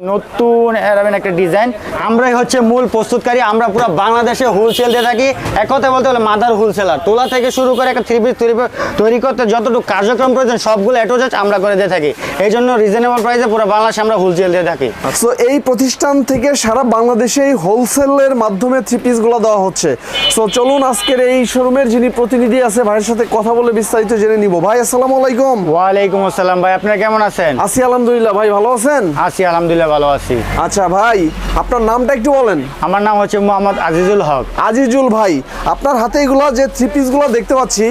নতুন এরকম একটা ডিজাইন। আমরাই হচ্ছে মূল প্রস্তুতকারী আমরা পুরো বাংলাদেশে হোলসেল দিয়ে থাকি। এক কথা বলতে হলে মাদার হোলসেলার তোলা থেকে শুরু করে একটা থ্রি পিস থ্রি তৈরি করতে যতটুকু কার্যক্রম প্রয়োজন সবগুলো জাস্ট আমরা করে দিয়ে থাকি। এই জন্য রিজনেবল প্রাইসে পুরো বাংলাদেশে আমরা হোলসেল দিয়ে থাকি। সো এই প্রতিষ্ঠান থেকে সারা বাংলাদেশে হোলসেলের মাধ্যমে থ্রি পিসগুলো দেওয়া হচ্ছে। সো চলুন আজকের এই শোরুমের যিনি প্রতিনিধি আছে ভাইয়ের সাথে কথা বলে বিস্তারিত জেনে নিব। ভাই আসসালামু আলাইকুম। ওয়ালাইকুম আসসালাম ভাই আপনারা কেমন আছেন? আছি আলহামদুলিল্লাহ ভাই ভালো আছেন? আছি আলহামদুলিল্লাহ ভালো আছি। আচ্ছা ভাই আপনার নামটা একটু বলেন। আমার নাম হচ্ছে মোহাম্মদ আজিজুল হক। আজিজুল ভাই আপনার হাতে এগুলো যে থ্রি পিসগুলো দেখতে পাচ্ছি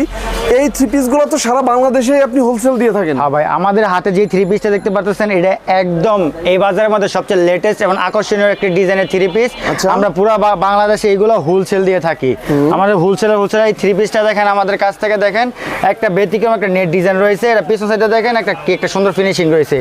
এই থ্রি পিসগুলো তো সারা বাংলাদেশেই আপনি হোলসেল দিয়ে থাকেন। হ্যাঁ ভাই আমাদের হাতে যে থ্রি পিসটা দেখতে পাচ্ছেন এটা একদম এই বাজারের মধ্যে সবচেয়ে লেটেস্ট এবং আকর্ষণীয় একটি ডিজাইনের থ্রি পিস। আমরা পুরো বাংলাদেশে এইগুলো হোলসেল দিয়ে থাকি। আমাদের হোলসেলের হোলসেল এই থ্রি পিসটা দেখেন আমাদের কাছ থেকে দেখেন একটা ব্যতিক্রম একটা নেট ডিজাইন রয়েছে এটা পিছন সাইডে দেখেন একটা একটা সুন্দর ফিনিশিং রয়েছে।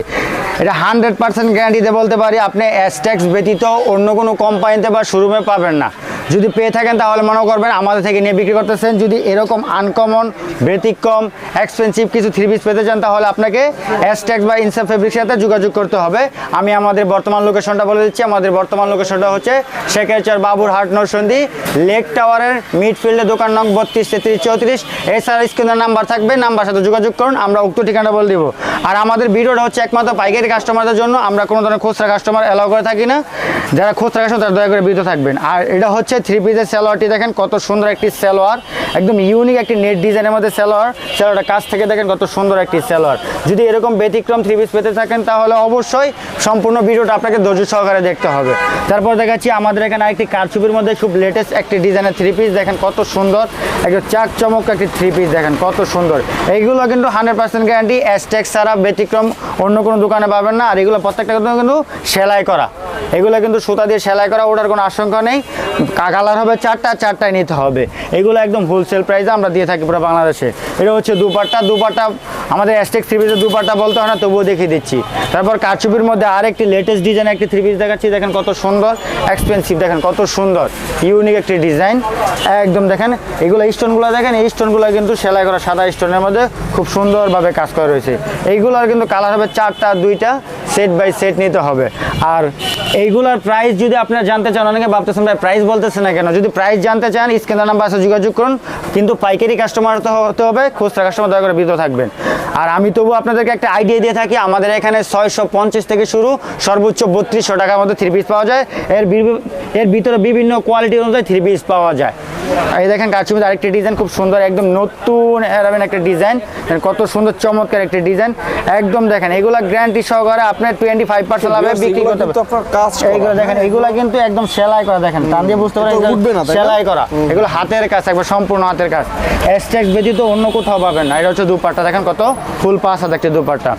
এটা হান্ড্রেড পার্সেন্ট গ্যারান্টিতে বলতে পারি, আপনি অ্যাসট্যাক্স ব্যতীত অন্য কোনো কোম্পানিতে বা শোরুমে পাবেন না। যদি পেয়ে থাকেন তাহলে মনে করবেন আমাদের থেকে নিয়ে বিক্রি করতেছেন। যদি এরকম আনকমন ব্যতিক্রম এক্সপেন্সিভ কিছু থ্রি পিস পেতে চান, তাহলে আপনাকে অ্যাসট্যাক্স বা ইনসাফ ফেব্রিক্সের সাথে যোগাযোগ করতে হবে। আমি আমাদের বর্তমান লোকেশনটা বলে দিচ্ছি। আমাদের বর্তমান লোকেশনটা হচ্ছে শেখেরচর বাবুর হাট নরসন্দি, লেক টাওয়ারের মিডফিল্ডে দোকান নং বত্রিশ, তেত্রিশ, চৌত্রিশ। এছাড়া স্ক্রিনের নাম্বার থাকবে, নাম্বার সাথে যোগাযোগ করুন, আমরা উক্ত ঠিকানা বলে দিব। আর আমাদের ভিডিওটা হচ্ছে একমাত্র পাইকারি কাস্টমারদের জন্য। আমরা কোনো ধরনের খুচরা কাস্টমার অ্যালাউ করে থাকি না। যারা খুচরা কাস্টমার তারা দয়া করে বিরত থাকবেন। আর এটা হচ্ছে থ্রি পিসের সালোয়ারটি দেখেন কত সুন্দর একটি সালোয়ার, একদম ইউনিক একটি নেট ডিজাইনের মধ্যে সালোয়ার। সালোয়ারটা কাছ থেকে দেখেন কত সুন্দর একটি সালোয়ার। যদি এরকম ব্যতিক্রম থ্রি পিস পেতে থাকেন তাহলে অবশ্যই সম্পূর্ণ ভিডিওটা আপনাকে ধৈর্য সহকারে দেখতে হবে। তারপর দেখাচ্ছি আমাদের এখানে একটি কারচুপির মধ্যে খুব লেটেস্ট একটি ডিজাইনের থ্রি পিস দেখেন কত সুন্দর একটা চাক চমক একটি থ্রি পিস দেখেন কত সুন্দর। এইগুলো কিন্তু হান্ড্রেড পার্সেন্ট গ্যারান্টি অ্যাস্টেক ছাড়া ব্যতিক্রম অন্য কোনো দোকানে পাবেন না। আর এগুলো প্রত্যেকটা কিন্তু সেলাই করা। এগুলো কিন্তু সুতা দিয়ে সেলাই করা ওটার কোনো আশঙ্কা নেই। কালার হবে চারটা চারটায় নিতে হবে। এগুলো একদম হোলসেল প্রাইসে আমরা দিয়ে থাকি পুরো বাংলাদেশে। এটা হচ্ছে দুপাট্টা দুপাট্টা, আমাদের অ্যাস্টেক থ্রি পিসের দুপাট্টা বলতে হয় না, তবুও দেখিয়ে দিচ্ছি। তারপর কারচুপির মধ্যে আরেকটি লেটেস্ট ডিজাইন একটি থ্রি পিস দেখাচ্ছি, দেখেন কত সুন্দর এক্সপেন্সিভ দেখেন কত সুন্দর ইউনিক একটি ডিজাইন একদম দেখেন, এগুলো স্টোনগুলো দেখেন, এই স্টোনগুলো কিন্তু সেলাই করা সাদা স্টোনের মধ্যে খুব সুন্দরভাবে কাজ করা রয়েছে। এইগুলোর কিন্তু কালার হবে চারটা, দুইটা সেট বাই সেট নিতে হবে। আর এইগুলোর প্রাইস যদি আপনারা জানতে চান, অনেকে ভাবতেছেন, ভাই প্রাইস বলতেছে না কেন? যদি প্রাইস জানতে চান স্ক্রিনের নাম্বার আছে, যোগাযোগ করুন। কিন্তু পাইকারি কাস্টমার তো হতে হবে, খুচরা কাস্টমার দয়া করে বিরত থাকবেন। আর আমি তবু আপনাদেরকে একটা আইডিয়া দিয়ে থাকি, আমাদের এখানে ছয়শো পঞ্চাশ থেকে শুরু, সর্বোচ্চ বত্রিশশো টাকার মধ্যে থ্রি পিস পাওয়া যায়। এর এর ভিতরে বিভিন্ন কোয়ালিটি অনুযায়ী থ্রি পিস পাওয়া যায়। এই দেখেন কাশ্মীর আরেকটি ডিজাইন খুব সুন্দর একদম নতুন এরকম একটা ডিজাইন কত সুন্দর চমৎকার একটা ডিজাইন একদম দেখেন এগুলা গ্যারান্টি সহকারে আপনার টোয়েন্টি ফাইভ পার্সেন্ট লাভে বিক্রি করতে করা, এইগুলো দেখেন এগুলা কিন্তু একদম সেলাই করা দেখেন টান দিয়ে বুঝতে পারেন? সেলাই করা। এগুলো হাতের কাজ একবার সম্পূর্ণ হাতের কাজ। এক্সট্রাক্স ব্যতীত অন্য কোথাও পাবেন না। এটা হচ্ছে দুপাট্টা দেখেন কত? ফুল পাস হাতে একটি দুপাট্টা।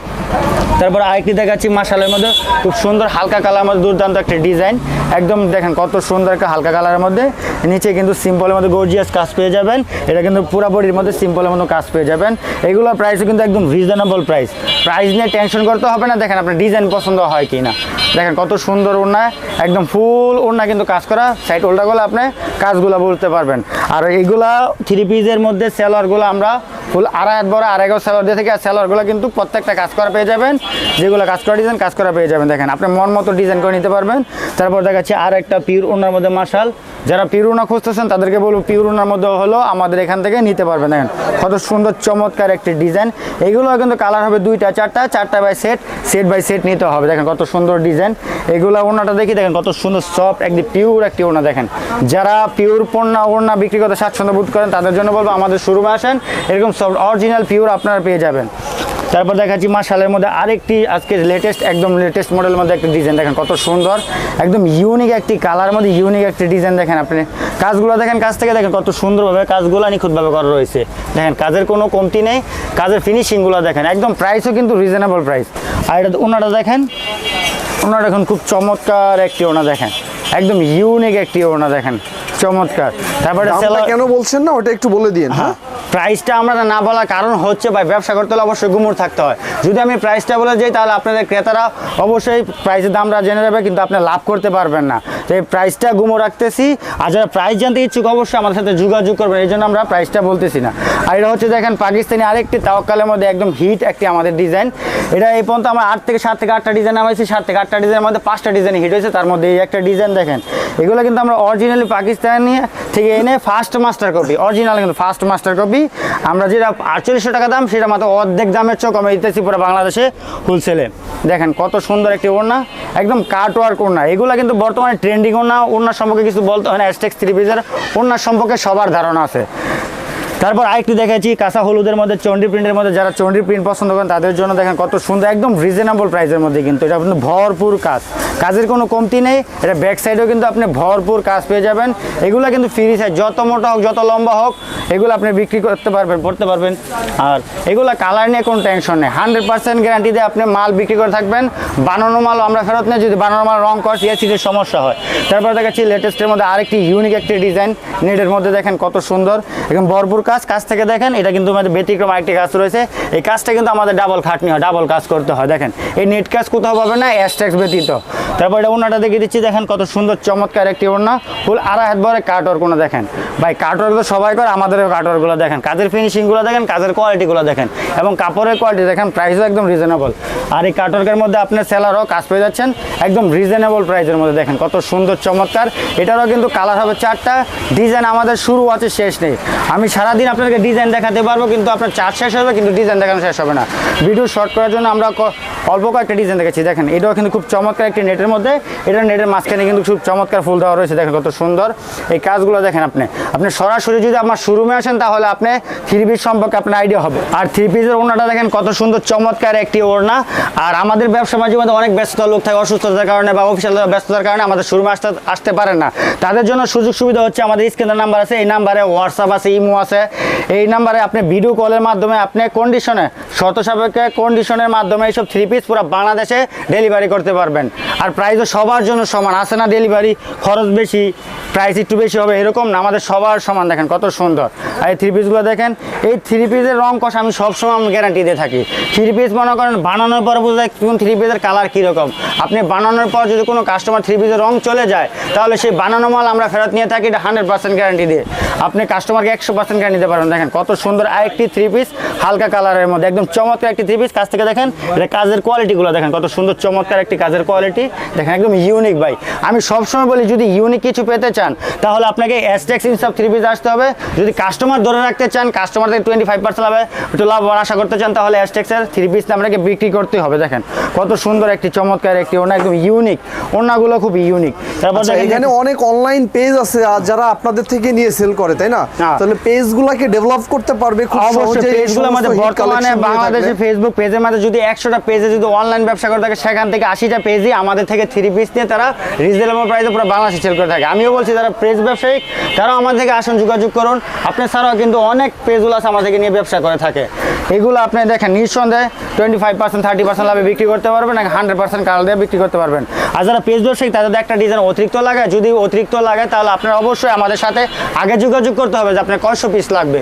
তারপর আরেকটি দেখাচ্ছি মাসালের মধ্যে খুব সুন্দর হালকা কালার মধ্যে দুর্দান্ত একটা ডিজাইন। একদম দেখেন কত সুন্দর একটা হালকা কালারের মধ্যে। নিচে কিন্তু সিম্পলের মধ্যে গর্জিয়াস কাজ পেয়ে যাবেন। এটা কিন্তু পুরো বডির মধ্যে সিম্পলের মধ্যে কাজ পেয়ে যাবেন। এগুলোর প্রাইসও কিন্তু একদম রিজনেবল প্রাইস প্রাইস নিয়ে টেনশন করতে হবে না। দেখেন আপনার ডিজাইন পছন্দ হয় কি না দেখেন কত সুন্দর ওড়না, একদম ফুল ওড়না কিন্তু কাজ করা। সাইড ওল্টা করলে আপনি কাজগুলো বলতে পারবেন। আর এইগুলা থ্রি পিসের মধ্যে সেলারগুলো আমরা ফুল আড়াই হাত বড়, আড়াই গজ সেলার দিয়ে থেকে। আর সেলারগুলো কিন্তু প্রত্যেকটা কাজ করা পেয়ে যাবেন। যেগুলো কাজ করা ডিজাইন কাজ করা পেয়ে যাবেন, দেখেন। আপনি মন মতো ডিজাইন করে নিতে পারবেন। তারপর দেখাচ্ছি আর একটা পিওর ওনার মধ্যে মার্শাল যারা পিওর ওনা খুঁজতেছেন, তাদেরকে বলব পিওর ওনার মধ্যে হলো আমাদের এখান থেকে নিতে পারবেন, দেখেন। কত সুন্দর, চমৎকার একটি ডিজাইন এইগুলো কিন্তু কালার হবে দুইটা, চারটা চারটা by set set by set নিতে হবে, দেখেন কত সুন্দর ডিজাইন এগুলো ওনাটা দেখি, দেখেন কত সুন্দর সফট একদম পিওর একটি ওনা দেখেন। যারা পিওর পণ্য ওড়না বিক্রি করতে স্বাচ্ছন্দ্য বোধ করেন, তাদের জন্য বলব আমাদের শুরুমে আসেন। এরকম সফট অরিজিনাল পিওর আপনারা পেয়ে যাবেন। তারপর দেখাচ্ছি মার্শালের মধ্যে আরেকটি আজকে লেটেস্ট একদম লেটেস্ট মডেলের মধ্যে একটা ডিজাইন দেখেন কত সুন্দর একদম ইউনিক একটি কালার মধ্যে ইউনিক একটি ডিজাইন দেখেন আপনি। কাজগুলো দেখেন কাজ থেকে দেখেন কত সুন্দরভাবে কাজগুলো নিখুঁতভাবে করা রয়েছে। দেখেন কাজের কোনো কমতি নেই কাজের ফিনিশিংগুলো দেখেন একদম প্রাইসও কিন্তু রিজনেবল প্রাইস আর এটা ওনাটা দেখেন ওনাটা এখন খুব চমৎকার একটি ওনা দেখেন একদম ইউনিক একটি ওনা দেখেন চমৎকার। তারপরে কেন বলছেন না ওটা একটু বলে দিন হ্যাঁ? প্রাইসটা আমরা না বলার কারণ হচ্ছে ভাই, ব্যবসা করতে হলে অবশ্যই গুমুর থাকতে হয়। যদি আমি প্রাইসটা বলে যাই, তাহলে আপনাদের ক্রেতারা অবশ্যই প্রাইসের দামটা জেনে যাবে কিন্তু আপনি লাভ করতে পারবেন না। তো এই প্রাইসটা গুমো রাখতেছি, আর যারা প্রাইস জানতে ইচ্ছুক, অবশ্যই আমাদের সাথে যোগাযোগ করবেন, এই জন্য আমরা প্রাইসটা বলতেছি না। আর এটা হচ্ছে দেখেন পাকিস্তানি আরেকটি তাওয়াক্কালের মধ্যে একদম হিট একটি আমাদের ডিজাইন এটা এই পর্যন্ত আমরা আট থেকে সাত থেকে আটটা ডিজাইন নামাইছি, সাত থেকে আটটা ডিজাইনের মধ্যে পাঁচটা ডিজাইন হিট হয়েছে, তার মধ্যে এই একটা ডিজাইন দেখেন। এগুলো কিন্তু আমরা অরিজিনালি পাকিস্তানি থেকে এনে ফার্স্ট মাস্টার কপি অরিজিনাল কিন্তু ফার্স্ট মাস্টার কপি আমরা যেটা আটচল্লিশশো টাকা দাম, সেটা মাত্র অর্ধেক দামের চোখ আমরা দিতেছি পুরো বাংলাদেশে হোলসেলে দেখেন কত সুন্দর একটি ওড়না, একদম কাট ওয়ার্ক ওড়না। এগুলো কিন্তু বর্তমানে ট্রেন্ডিং ওড়না, ওড়নার সম্পর্কে কিছু বলতে হয় না অ্যাস্টেক্স থ্রি পিসের ওড়না সম্পর্কে সবার ধারণা আছে। তারপর আরেকটি দেখেছি কাঁচা হলুদের মধ্যে চন্ডি প্রিন্টের মধ্যে যারা চন্ডি প্রিন্ট পছন্দ করেন, তাদের জন্য দেখেন কত সুন্দর, একদম রিজনেবল প্রাইসের মধ্যে কিন্তু এটা কিন্তু ভরপুর কাজ। কাজের কোনো কমতি নেই, এটা ব্যাক সাইডেও কিন্তু আপনি ভরপুর কাজ পেয়ে যাবেন। এগুলো কিন্তু ফ্রি সাইজ যত মোটা হোক, যত লম্বা হোক, এগুলো আপনি বিক্রি করতে পারবেন, পড়তে পারবেন। আর এগুলো কালার নিয়ে কোনো টেনশন নেই হান্ড্রেড পার্সেন্ট গ্যারান্টি দিয়ে আপনি মাল বিক্রি করে থাকবেন। বানানো মাল আমরা ফেরত নেই, যদি বানানো মাল রং কস ইয়াসিদের সমস্যা হয়। তারপর দেখাচ্ছি লেটেস্টের মধ্যে আরেকটি ইউনিক একটি ডিজাইন নেটের মধ্যে দেখেন কত সুন্দর, একদম ভরপুর কাজ। কাজ কাজ থেকে দেখেন, এটা কিন্তু আমাদের ব্যতিক্রম আরেকটি কাজ রয়েছে। এই কাজটা কিন্তু আমাদের ডাবল খাটনি হয় ডাবল কাজ করতে হয়। দেখেন, এই নেট কাজ কোথাও পাবে না অ্যাস্ট্যাক্স ব্যতীত। তারপর এটা ওনাটা দেখে দিচ্ছি, দেখেন কত সুন্দর, চমৎকার একটি ওড়না। ফুল আড়াই হাত ভরে কাটওয়ার কোনো দেখেন। ভাই কাটওয়ার তো সবাই করে, আমাদেরও কাটওয়ারগুলো দেখেন। কাজের ফিনিশিংগুলো দেখেন, কাজের কোয়ালিটিগুলো দেখেন। এবং কাপড়ের কোয়ালিটি দেখেন প্রাইসও একদম রিজনেবল আর এই কাটওয়ার্কের মধ্যে আপনার সেলারও কাজ পেয়ে যাচ্ছেন, একদম রিজনেবল প্রাইসের মধ্যে। দেখেন কত সুন্দর, চমৎকার। এটারও কিন্তু কালার হবে চারটা। ডিজাইন আমাদের শুরু আছে, শেষ নেই। আমি সারাদিন আপনাদেরকে ডিজাইন দেখাতে পারব, কিন্তু আপনার চার্জ শেষ হবে, কিন্তু ডিজাইন দেখানো শেষ হবে না। ভিডিও শর্ট করার জন্য আমরা অল্প কয়েকটা ডিজাইন দেখেছি, দেখেন, এটাও কিন্তু খুব চমৎকার একটি নেটের মধ্যে, এটা নেটের মাঝখানে কিন্তু খুব চমৎকার ফুল দেওয়া রয়েছে, দেখেন কত সুন্দর। এই কাজগুলো দেখেন আপনি আপনি সরাসরি যদি আমার শোরুমে আসেন, তাহলে আপনি থ্রি পিস সম্পর্কে আপনার আইডিয়া হবে। আর থ্রি পিসের ওড়নাটা দেখেন কত সুন্দর, চমৎকার একটি ওড়না। আর আমাদের ব্যবসা মাঝে মধ্যে অনেক ব্যস্ততা লোক থাকে, অসুস্থতার কারণে বা অফিসিয়াল ব্যস্ততার কারণে আমাদের শোরুমে আসতে আসতে পারে না। তাদের জন্য সুযোগ সুবিধা হচ্ছে আমাদের স্ক্রিনের নাম্বার আছে, এই নাম্বারে হোয়াটসঅ্যাপ আছে, ইমো আছে। এই নাম্বারে আপনি ভিডিও কলের মাধ্যমে আপনি কন্ডিশনে শর্ত সাপেক্ষে কন্ডিশনের মাধ্যমে এইসব থ্রি পিস পুরো বাংলাদেশে ডেলিভারি করতে পারবেন। আর প্রাইসও সবার জন্য সমান। আছে না ডেলিভারি খরচ বেশি প্রাইস একটু বেশি হবে, এরকম না। আমাদের সবার সমান। দেখেন কত সুন্দর। আর এই থ্রি পিসগুলো দেখেন, এই থ্রি পিসের রং কষ আমি সবসময় আমি গ্যারান্টি দিয়ে থাকি। থ্রি পিস মনে করেন, বানানোর পর বোঝা কোন থ্রি পিসের কালার কীরকম। আপনি বানানোর পর যদি কোনো কাস্টমার থ্রি পিসের রং চলে যায়, তাহলে সেই বানানো মাল আমরা ফেরত নিয়ে থাকি এটা হান্ড্রেড পার্সেন্ট গ্যারান্টি দিয়ে। আপনি কাস্টমারকে একশো পার্সেন্ট গ্যারান্টি দিতে পারেন দেখেন কত সুন্দর আরেকটি থ্রি পিস হালকা কালারের মধ্যে, একদম চমৎকার একটি থ্রি পিস কাছ থেকে দেখেন এটা কাজের কোয়ালিটিগুলো দেখেন কত সুন্দর চমৎকার একটি কাজের কোয়ালিটি দেখেন একদম ইউনিক ভাই। আমি সবসময় বলি যদি ইউনিক কিছু পেতে চান তাহলে আপনাকে এসটেক্স ইনসব থ্রি পিস আসতে হবে। যদি কাস্টমার ধরে রাখতে চান কাস্টমার থেকে টোয়েন্টি ফাইভ পার্সেন্ট হবে। একটু লাভবান আশা করতে চান তাহলে এসটেক্সের থ্রি পিস আপনাকে বিক্রি করতে হবে দেখেন। কত সুন্দর একটি চমৎকার একটি ওনা একদম ইউনিক ওনাগুলো খুব ইউনিক তারপর আচ্ছা, এখানে অনেক অনলাইন পেজ আছে আর যারা আপনাদের থেকে নিয়ে সেল করে তাই না? হ্যাঁ। তাহলে পেজগুলোকে ডেভেলপ করতে পারবে খুব সহজে পেজগুলো আমাদের বর্তমানে বাংলাদেশে ফেসবুক পেজের মধ্যে যদি একশোটা পেজে যদি অনলাইন ব্যবসা করে থাকে সেখান থেকে আশিটা পেজই আমাদের থেকে থ্রি পিস নিয়ে তারা রিজনেবল প্রাইসে পুরো বাংলাদেশে সেল করে থাকে। আমিও বলছি যারা পেজ ব্যবসায়ী তারাও আমাদের থেকে আসুন যোগাযোগ করুন। আপনি ছাড়াও কিন্তু অনেক পেজগুলো আছে আমাদেরকে নিয়ে ব্যবসা করে থাকে। এগুলো আপনি দেখেন নিঃসন্দেহে twenty five percent thirty percent লাভে বিক্রি করতে পারবেন নাকি হান্ড্রেড পার্সেন্ট কালার দিয়ে বিক্রি করতে পারবেন। আর যারা পেজ ব্যবসায়িক তাদের একটা ডিজাইন অতিরিক্ত লাগায়। যদি অতিরিক্ত লাগে তাহলে আপনার অবশ্যই আমাদের সাথে আগে যোগাযোগ করতে হবে যে আপনার কয়শো পিস লাগবে।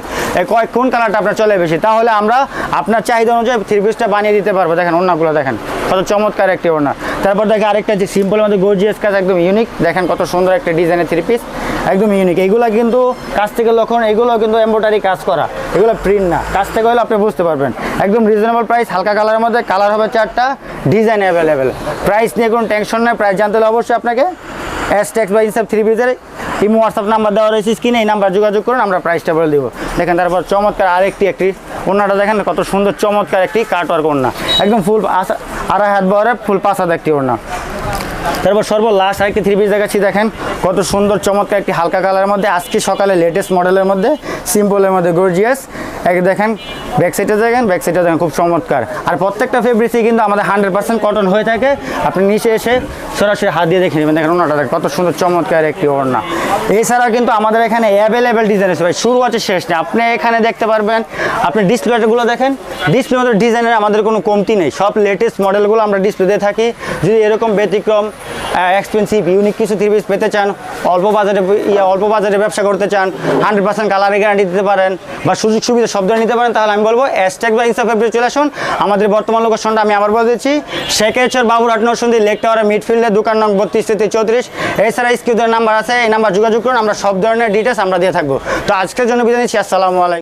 কয়, কোন কালারটা আপনার চলে বেশি? তাহলে আমরা আপনার চাহিদা অনুযায়ী থ্রি পিসটা বানিয়ে দিতে পারব। দেখেন, ওড়নাগুলো দেখেন, কত চমৎকার একটি ওড়না। তারপর দেখে আরেকটা যে সিম্পল মধ্যে গর্জিয়াস কাজ একদম ইউনিক দেখেন কত সুন্দর একটা ডিজাইনের থ্রি পিস একদম ইউনিক এইগুলো কিন্তু কাছ থেকে লক্ষণ এগুলো কিন্তু এম্ব্রয়ডারি কাজ করা। এগুলো প্রিন্ট না। কাছ থেকে হলে আপনি বুঝতে পারবেন। একদম রিজনেবল প্রাইস হালকা কালারের মধ্যে কালার হবে চারটা ডিজাইন অ্যাভেলেবেল প্রাইস নিয়ে কোনো টেনশন নেই প্রাইস জানতে হলে অবশ্যই আপনাকে এস টেক্স বা ইনসাব থ্রি পিসের ইমো হোয়াটসঅ্যাপ নাম্বার দেওয়া রয়েছে স্ক্রিনে এই নাম্বার যোগাযোগ করুন, আমরা প্রাইসটা বলে দিব। দেখেন তারপর চমৎকার আরেকটি একটি ওনাটা দেখেন কত সুন্দর চমৎকার একটি কাটওয়ার্ক ওড়না। একদম ফুল আড়াই হাত বহরে ফুল পাঁচ হাত একটি ওড়না। তারপর সর্ব লাস্ট আরেকটি থ্রি পিস দেখাচ্ছি, দেখেন কত সুন্দর চমৎকার একটি হালকা কালারের মধ্যে, আজকে সকালে লেটেস্ট মডেলের মধ্যে সিম্পলের মধ্যে গর্জিয়াস এক দেখেন ব্যাক সাইডে দেখেন ব্যাক সাইডে দেখেন, খুব চমৎকার। আর প্রত্যেকটা ফেব্রিক্সই কিন্তু আমাদের হান্ড্রেড পার্সেন্ট কটন হয়ে থাকে। আপনি নিচে এসে সরাসরি হাত দিয়ে দেখে নেবেন। দেখেন ওনাটা কত সুন্দর, চমৎকার একটি ওড়না। এছাড়া কিন্তু আমাদের এখানে অ্যাভেলেবেল ডিজাইন আছে। ভাই, শুরু আছে, শেষ নেই। আপনি এখানে দেখতে পারবেন, আপনি ডিসপ্লেগুলো দেখেন। ডিসপ্লে মধ্যে ডিজাইনের আমাদের কোনো কমতি নেই। সব লেটেস্ট মডেলগুলো আমরা ডিসপ্লে দিয়ে থাকি। যদি এরকম ব্যতিক্রম এক্সপেন্সিভ ইউনিক কিছু থ্রি পিস পেতে চান, অল্প বাজারে অল্প বাজারে ব্যবসা করতে চান হান্ড্রেড পার্সেন্ট কালারে গ্যারান্টি দিতে পারেন বা সুযোগ সুবিধা সব ধরে নিতে পারেন, তাহলে আমি বলব অ্যাস্ট্যাগ বা ইনসাফ ফেব্রিক চলে আসুন। আমাদের বর্তমান লোকেশনটা আমি আবার বলে দিচ্ছি। শেখেশ্বর বাবুরহাট নরসুন্দি লেক টাওয়ারের মিডফিল্ডে দোকান নং বত্রিশ থেকে চৌত্রিশ। এছাড়া স্কিউদের নাম্বার আছে, এই নাম্বার যোগাযোগ করুন, আমরা সব ধরনের ডিটেলস আমরা দিয়ে থাকব। তো আজকের জন্য বিদায় নিচ্ছি, আসসালামু আলাইকুম।